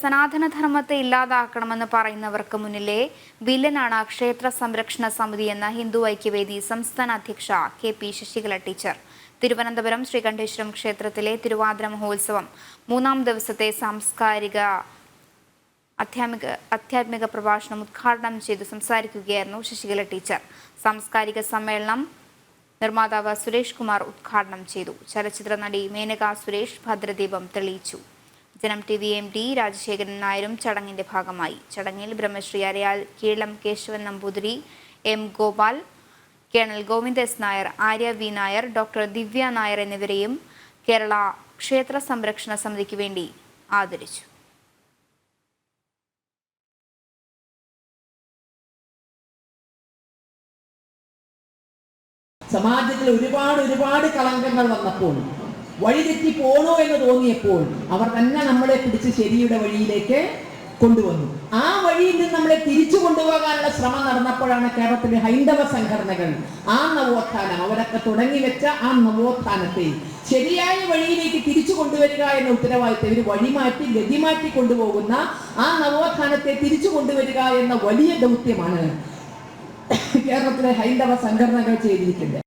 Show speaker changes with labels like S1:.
S1: സനാതനധർമ്മത്തെ ഇല്ലാതാക്കണമെന്ന് പറയുന്നവർക്ക് മുന്നിലെ വില്ലനാണ് ക്ഷേത്ര സംരക്ഷണ സമിതി എന്ന ഹിന്ദു ഐക്യവേദി സംസ്ഥാന അധ്യക്ഷ K P Sasikala teacher. Thiruvananthapuram Sreekanteswaram ക്ഷേത്രത്തിലെ തിരുവാതിര മഹോത്സവം മൂന്നാം ദിവസത്തെ സാംസ്കാരിക അധ്യാമിക അധ്യാത്മിക പ്രഭാഷണം ഉദ്ഘാടനം ചെയ്തു സംസാരിക്കുകയായിരുന്നു ശശികല ടീച്ചർ. സാംസ്കാരിക സമ്മേളനം നിർമ്മാതാവ് സുരേഷ് കുമാർ ഉദ്ഘാടനം ചെയ്തു. ചലച്ചിത്ര നടി മേനക സുരേഷ് ഭദ്രദീപം തെളിയിച്ചു. Janam T V M D Rajasekharan നായരും ചടങ്ങിന്റെ ഭാഗമായി. ചടങ്ങിൽ Brahmasri Arayal Keelam Kesavan Namboothiri M Gopal colonel Govind S Nair Arya V Nair doctor Divya Nair എന്നിവരെയും കേരള ക്ഷേത്ര സംരക്ഷണ സമിതിക്ക് വേണ്ടി ആദരിച്ചു.
S2: സമാജത്തിൽ ഒരുപാട് ഒരുപാട് കളങ്കങ്ങൾ വന്നപ്പോൾ വഴിതെറ്റി പോണോ എന്ന് തോന്നിയപ്പോൾ അവർ തന്നെ നമ്മളെ പിടിച്ച് ശരിയുടെ വഴിയിലേക്ക് കൊണ്ടുവന്നു. ആ വഴിയിൽ നിന്ന് നമ്മളെ തിരിച്ചു കൊണ്ടുപോകാനുള്ള ശ്രമം നടന്നപ്പോഴാണ് കേരളത്തിലെ ഹൈന്ദവ സംഘടനകൾ ആ നവോത്ഥാനം അവരൊക്കെ തുടങ്ങി വെച്ച ആ നവോത്ഥാനത്തെ ശരിയായ വഴിയിലേക്ക് തിരിച്ചു കൊണ്ടുവരിക എന്ന ഉത്തരവാദിത്തം ഇവർ വഴിമാറ്റി ഗതിമാറ്റി കൊണ്ടുപോകുന്ന ആ നവോത്ഥാനത്തെ തിരിച്ചു കൊണ്ടുവരിക എന്ന വലിയ ദൗത്യമാണ് കേരളത്തിലെ ഹൈന്ദവ സംഘടനകൾ ചെയ്തിരിക്കുന്നത്.